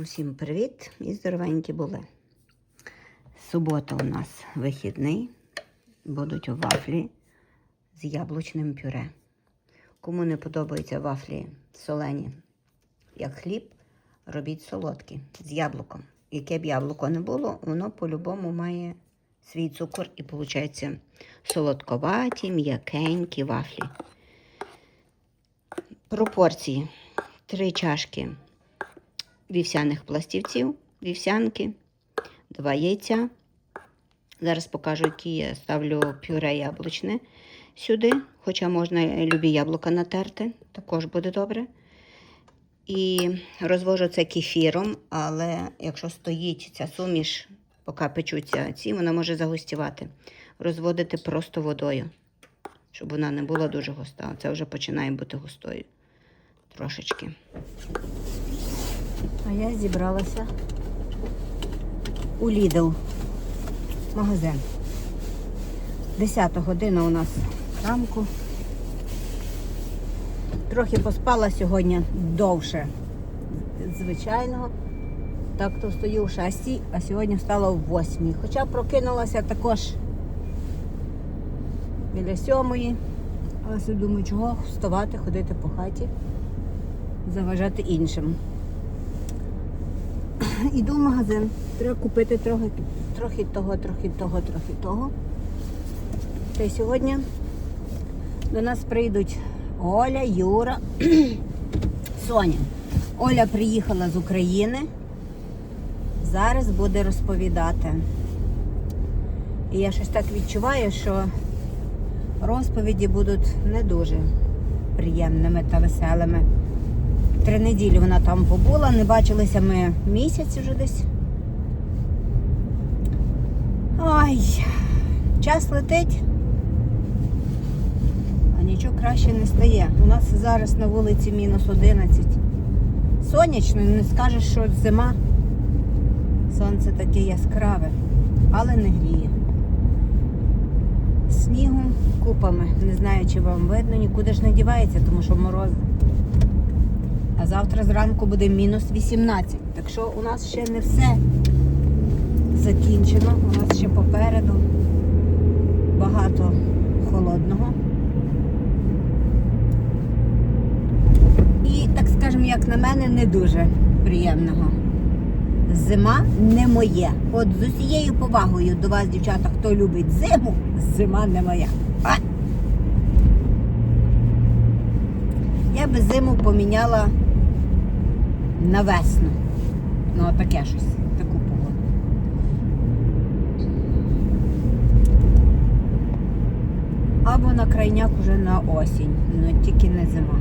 Усім привіт і здоровенькі були. Субота у нас вихідний. Будуть вафлі з яблучним пюре. Кому не подобаються вафлі солені, як хліб, робіть солодкі з яблуком. Яке б яблуко не було, воно по-любому має свій цукор і виходить солодковаті, м'якенькі вафлі. Пропорції: 3 чашки вівсяних пластівців, вівсянки, два яйця. Зараз покажу, які я ставлю пюре яблучне сюди, хоча можна любі яблука натерти, також буде добре. І розвожу це кефіром, але якщо стоїть ця суміш, поки печуться ці, вона може загустівати. Розводити просто водою, щоб вона не була дуже густа. Це вже починає бути густою трошечки. А я зібралася у Lidl магазин. 10 година у нас ранку. Трохи поспала сьогодні довше звичайного. Так то стою в 6, а сьогодні встала в 8. Хоча прокинулася також біля 7. Але думаю, чого вставати, ходити по хаті, заважати іншим. Іду в магазин. Треба купити трохи, трохи того, трохи того, трохи того. Та й сьогодні до нас прийдуть Оля, Юра, Соня. Оля приїхала з України. Зараз буде розповідати. І я щось так відчуваю, що розповіді будуть не дуже приємними та веселими. Три неділі вона там побула, не бачилися ми місяць вже десь. Ай, час летить, а нічого краще не стає. У нас зараз на вулиці мінус 11. Сонячно, не скажеш, що зима. Сонце таке яскраве, але не гріє. Снігу купами. Не знаю, чи вам видно, нікуди ж не дівається, тому що морози. А завтра зранку буде мінус 18. Так що у нас ще не все закінчено. У нас ще попереду багато холодного. І, так скажемо, як на мене, не дуже приємного. Зима не моє. От з усією повагою до вас, дівчата, хто любить зиму, зима не моя. А! Я би зиму поміняла на весну. Ну, таке щось, таку погоду. Або на крайняк уже на осінь, ну тільки не зима.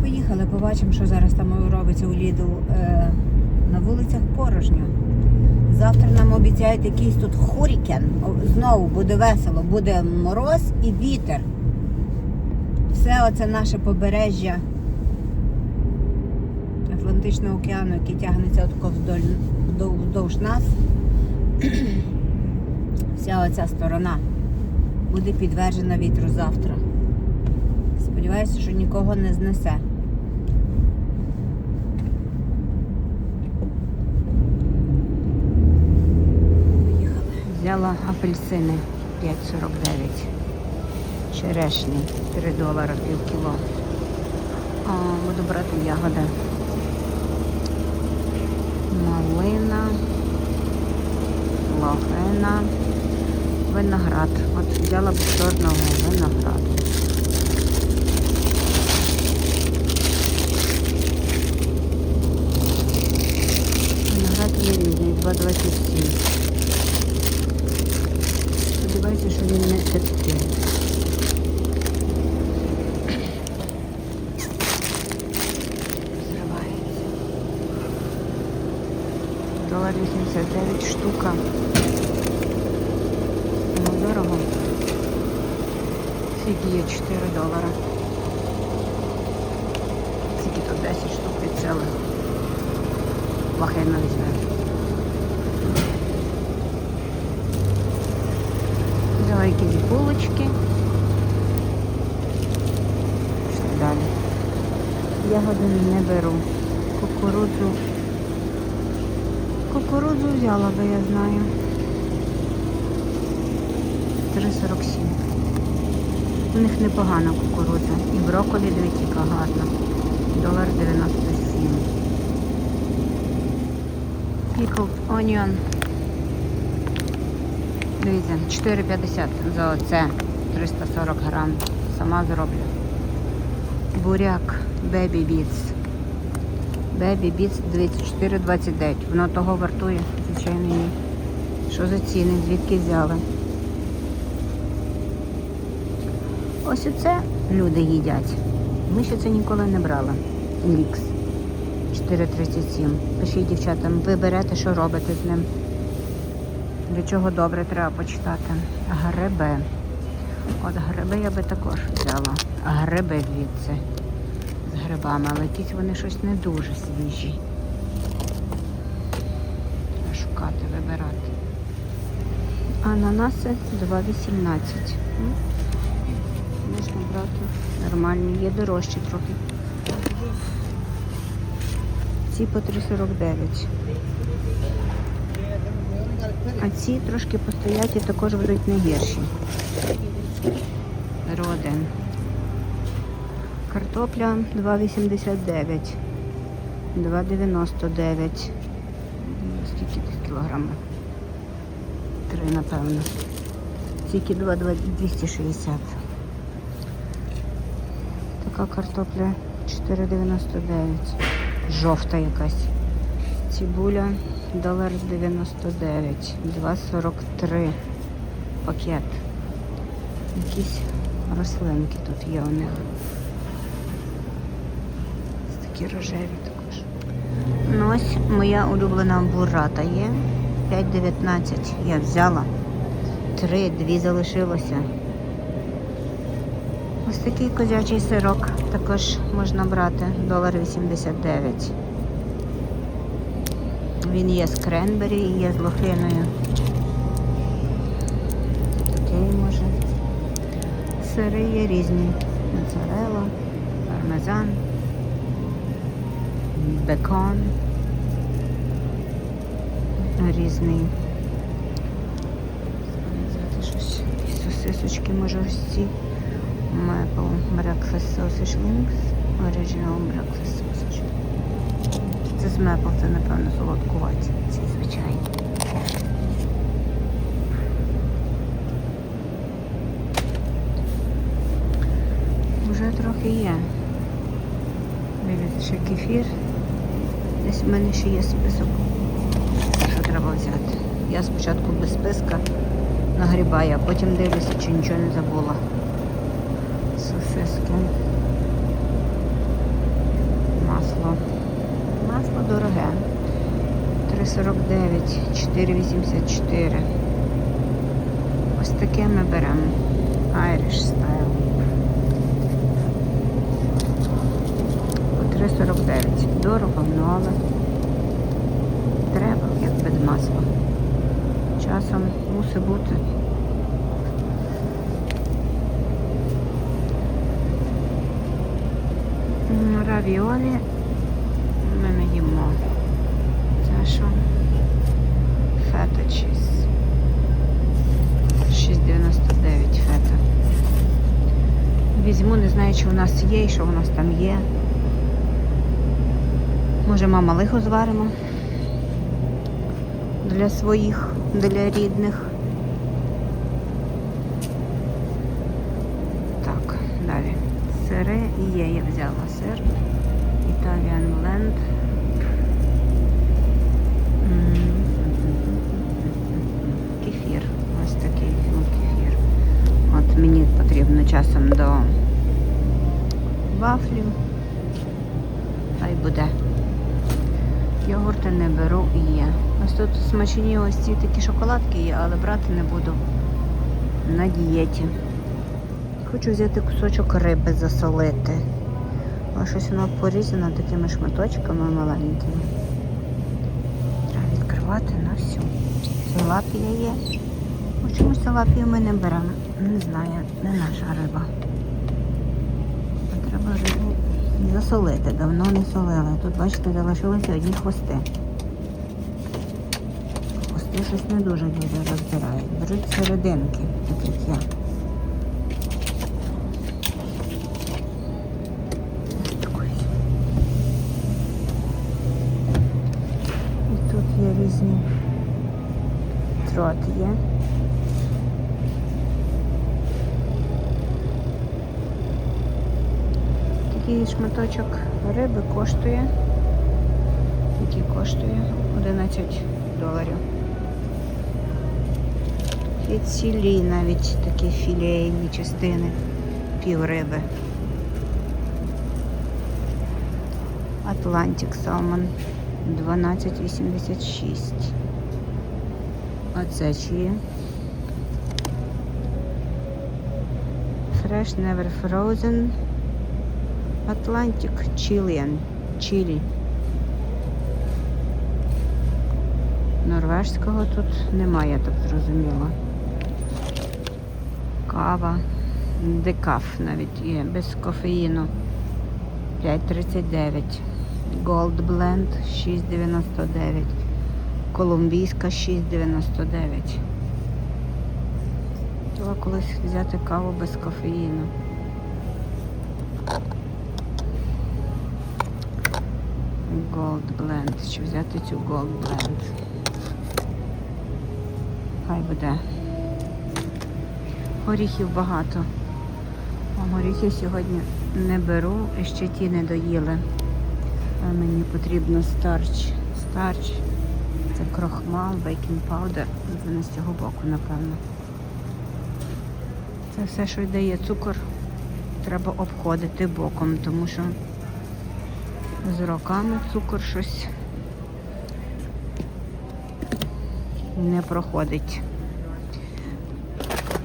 Поїхали, побачимо, що зараз там робиться у Ліду. Е, на вулицях порожньо. Завтра нам обіцяють якийсь тут хурікен. Знову буде весело, буде мороз і вітер. Все оце наше побережжя Атлантичного океану, який тягнеться вдоль, вдов- вздовж нас. Вся оця сторона буде підтверджена вітру завтра. Сподіваюся, що нікого не знесе. Взяла апельсини 5,49. Черешні 3 долара пів кіло. Буду брати ягоди. Малина, лохина, виноград. От взяла б чорного винограду. Виноград є різний, 2,27. Сподіваюся, що він не терпкий. Зривається. Долар 89 штука. Ну, дорого. Фіг є 4 долара. Скільки тут 10 штук від цілих. Лахина візьме. Взяла якісь булочки. Що далі? Ягоди не беру. Кукурудзу. Кукурудзу взяла би, я знаю. 3,47. У них непогана кукурудза. І брокколі, дивіться, яка гарна. Долар 97. Pickled onion. Дивіться, 4,50 за оце 340 грам. Сама зроблю. Буряк Baby Beats. Baby Beats 24,29. Воно того вартує, звичайно, ні. Що за ціни? Звідки взяли? Ось оце люди їдять. Ми ще це ніколи не брали. Лікс. 4,37. Пишіть дівчатам, ви берете, що робите з ним. Для чого добре треба почитати. Гриби. От гриби я би також взяла. Гриби звідси. З грибами, але якісь вони щось не дуже свіжі. Шукати, вибирати. Ананаси 2,18. М? Можна брати нормальні, є дорожчі трохи. Ці по 3,49. А ці трошки постоять і також будуть не гірші. Роден. Картопля 2,89. 2,99. Скільки десь кілограмів? Три, напевно. Тільки 2,260. Така картопля 4,99. Жовта якась. Цибуля долар 99, 2,43 пакет. Якісь рослинки тут є у них. Такі рожеві також. Ну ось моя улюблена бурата є. 5,19 я взяла. Три, дві залишилося. Ось такий козячий сирок також можна брати. Долар 89. Він є з кренбері і є з лохиною. Такий може. Сири є різні. Моцарелла, пармезан, бекон. Різний. Взяти щось. Сосисочки, може ось ці. Maple breakfast sausage links. Original breakfast sausage. Це з мепл, це, напевно, солодкуваті, ці звичайні. Вже трохи є. Дивіться, ще кефір. Десь в мене ще є список, що треба взяти. Я спочатку без списка нагрібаю, а потім дивлюся, чи нічого не забула. Сосиски. Масло. Масло дороге. 3,49, 4,84. Ось таке ми беремо. Irish style. По 3,49. Дорого, але треба, як без масла. Часом мусить бути. М, Равіолі ми не їмо. Це що? Фета чіз. 6,99 фета. Візьму, не знаю, чи у нас є і що у нас там є. Може, мама лихо зваримо для своїх, для рідних. Так, далі. Є, я взяла сир. Italian Blend. Кефір. Ось такий візьму кефір. От мені потрібно часом до вафлів. Хай буде. Йогурти не беру і є. Ось тут смачні ось ці такі шоколадки є, але брати не буду на дієті. Хочу взяти кусочок риби засолити. Але щось воно порізано такими шматочками маленькими. Треба відкривати на всю. Тилапія є. Ну, чомусь тилапію ми не беремо. Не знаю, не наша риба. Треба рибу засолити. Давно не солили. Тут, бачите, залишилися одні хвости. Хвости щось не дуже люди розбирають. Беруть серединки, так як я. І тут є різні трот є. Такий шматочок риби коштує. Який коштує 11 доларів. Є цілі навіть такі філейні частини пів риби. Atlantic Salmon 12,86. А це? Fresh Never Frozen Atlantic Chilean. Чилі. Норвежського тут немає, так зрозуміла. Кава. Декаф навіть є, без кофеїну. 5,39. Gold Blend 6,99. Колумбійська 6,99. Хотіла колись взяти каву без кофеїну. Gold Blend. Чи взяти цю Gold Blend? Хай буде. Горіхів багато. А сьогодні не беру, ще ті не доїли. Мені потрібно старч. Старч. Це крохмал, бейкінг паудер. Не з цього боку, напевно. Це все, що дає цукор, треба обходити боком, тому що з роками цукор щось не проходить.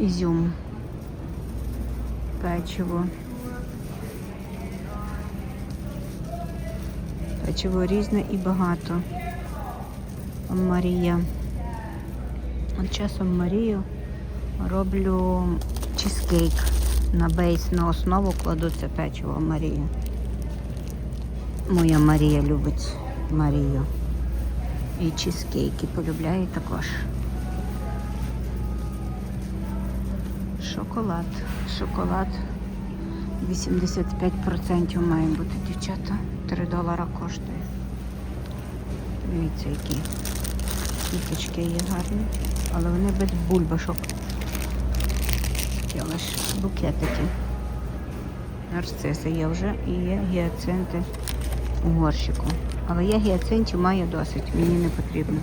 Ізюм, печиво. Печиво різне і багато. Марія. От часом Марію роблю чизкейк. На бейс, на основу кладу це печиво Марія. Моя Марія любить Марію. І чизкейки полюбляє також. Шоколад. Шоколад 85% має бути, дівчата. 3 долара коштує. Дивіться, які квіточки є гарні. Але вони без бульбашок. Такі лише букетики. Нарциси є вже і є гіацинти у горщику. Але я гіацинтів маю досить, мені не потрібно.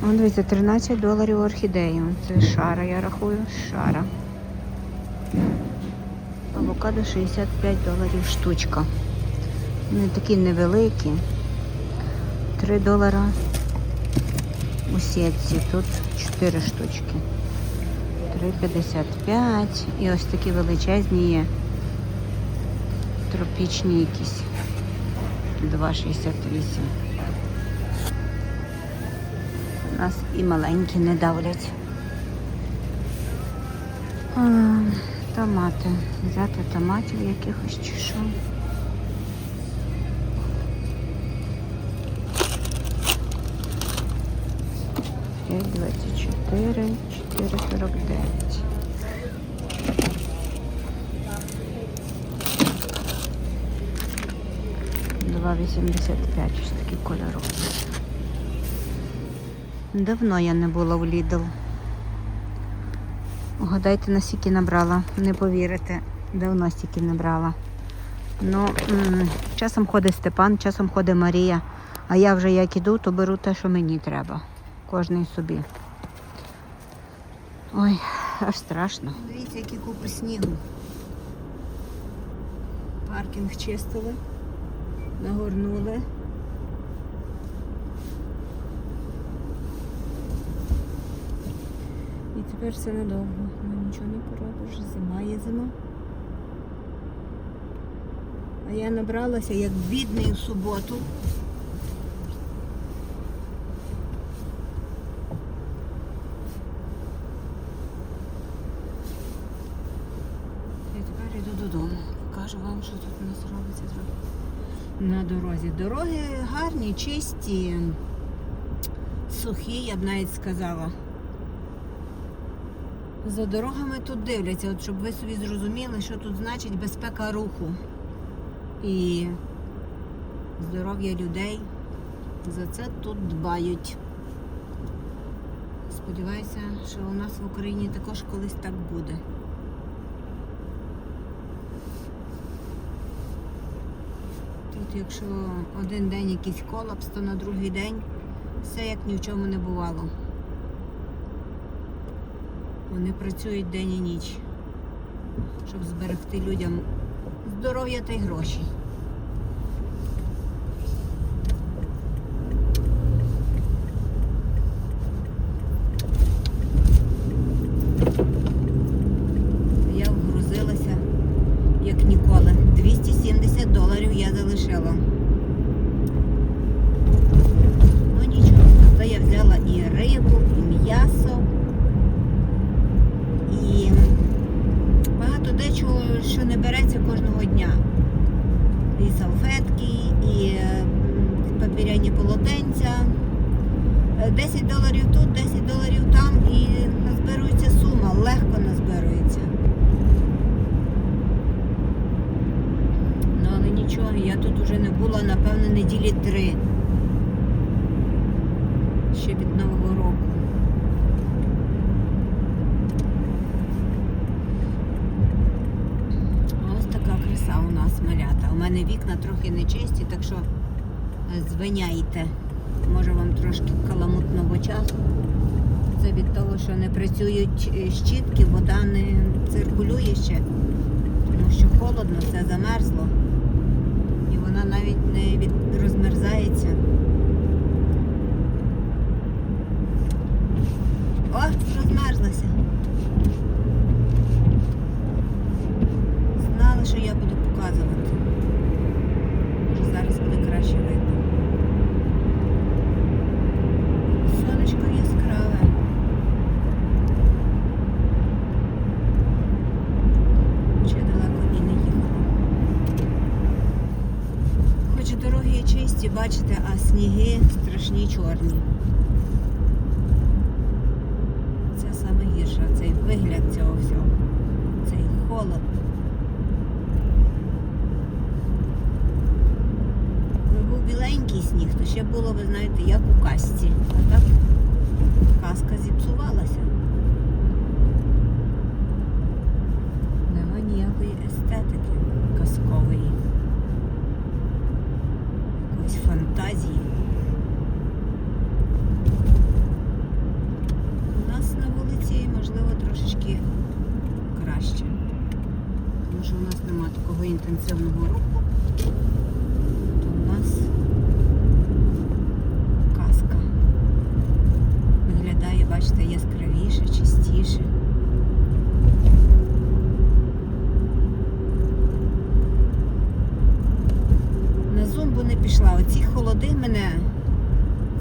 Вон, дивіться, 13 доларів орхідею. Це шара, я рахую, шара. Авокадо 65 доларів штучка. Вони такі невеликі. 3 долара у сітці. Тут 4 штучки. 3,55. І ось такі величезні є. Тропічні якісь. 2,68. Нас і маленькі не давлять. А, томати. Взяти томатів якихось чи що. П'ять двадцять чотири, чотири сорок дев'ять. Два вісімдесят п'ять, такі кольорові. Давно я не була в Lidl. Угадайте, на скільки набрала. Не повірите, давно стільки не брала. Ну, часом ходить Степан, часом ходить Марія. А я вже як іду, то беру те, що мені треба. Кожний собі. Ой, аж страшно. Дивіться, які купи снігу. Паркінг чистили, нагорнули. І тепер все надовго. Ну нічого не поробиш. Зима є зима. А я набралася як бідний у суботу. Я тепер йду додому. Покажу вам, що тут щось робиться зробити. На дорозі. Дороги гарні, чисті, сухі, я б навіть сказала. За дорогами тут дивляться, от щоб ви собі зрозуміли, що тут значить безпека руху і здоров'я людей. За це тут дбають. Сподіваюся, що у нас в Україні також колись так буде. Тут, якщо один день якийсь колапс, то на другий день все як ні в чому не бувало. Вони працюють день і ніч, щоб зберегти людям здоров'я та й гроші. Я вгрузилася як ніколи. 270 доларів я залишила. Ну нічого, зато я взяла і рибу, і м'ясо, і багато дечого, що не береться кожного дня. І салфетки, і е, папіряні полотенця. Е, 10 доларів тут, 10 доларів там і назбирується сума, легко назбирується. Ну але я тут уже не була, напевно, неділі три. Ще від Нового року. Ось така краса у нас малята. У мене вікна трохи нечисті, так що звиняйте. Може вам трошки каламутно в очах. Це від того, що не працюють е, щітки, вода не циркулює ще, тому що холодно, все замерзло. Навіть не від... розмерзається. О, розмерзлася. Знали, що я буду показувати. Може зараз буде краще видно. Сонечко яскраве. Ще далеко і не їхала. Хоч дороги і чисті, бачите, а сніги страшні чорні. Це саме гірше, цей вигляд цього всього. Цей холод. Був біленький сніг, то ще було, ви знаєте, як у казці. А так казка зіпсувалася. Нема ніякої естетики казкової. Якоїсь фантазії. У нас на вулиці, можливо, трошечки краще. Тому що у нас такого інтенсивного руху. То у нас казка виглядає, бачите, яскравіше, чистіше. На зумбу не пішла. Оці холоди мене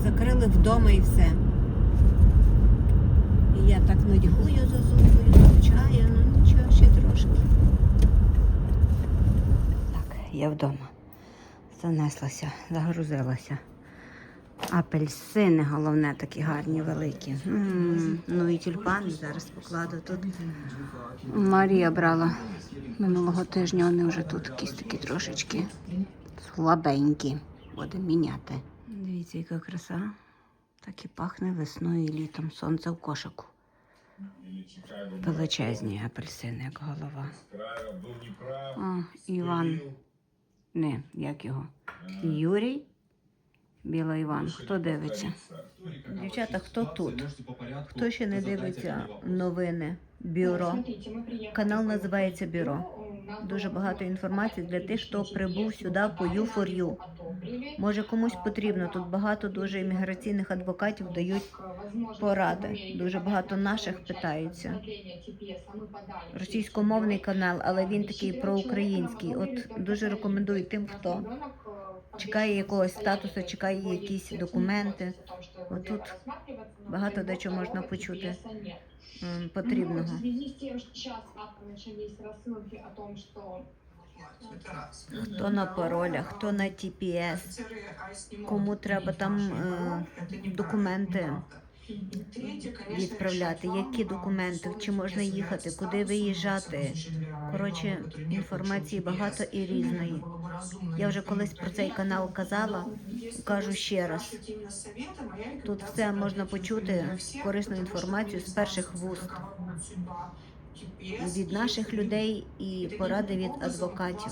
закрили вдома і все. І я так нудьгую за зумбою, скучаю, ну нічого, ще трошки. Я вдома. Занеслася, загрузилася. Апельсини, головне, такі гарні, великі. М, Ну і тюльпани зараз покладу тут. Марія брала минулого тижня, вони вже тут якісь такі трошечки слабенькі. Будемо міняти. Дивіться, яка краса. Так і пахне весною і літом. Сонце в кошику. Величезні апельсини, як голова. О, Іван. Не, як його? Юрій. Біла Іван. Хто дивиться? Дівчата, хто тут? Хто ще не дивиться новини? Бюро. Канал називається Бюро. Дуже багато інформації для тих, хто прибув сюди по U4U. Може комусь потрібно. Тут багато дуже імміграційних адвокатів дають поради. Дуже багато наших питаються. Російськомовний канал, але він такий проукраїнський. От дуже рекомендую тим, хто чекає якогось статусу, чекає якісь документи. Отут багато дечого можна почути Ну, потрібного. в связи з тим, що зараз завтра розсилки о том, що Хто на паролях, хто на TPS, кому треба там е, документи відправляти, які документи, чи можна їхати, куди виїжджати. Коротше, інформації багато і різної. Я вже колись про цей канал казала, кажу ще раз. Тут все можна почути корисну інформацію з перших вуст від наших людей і поради від адвокатів.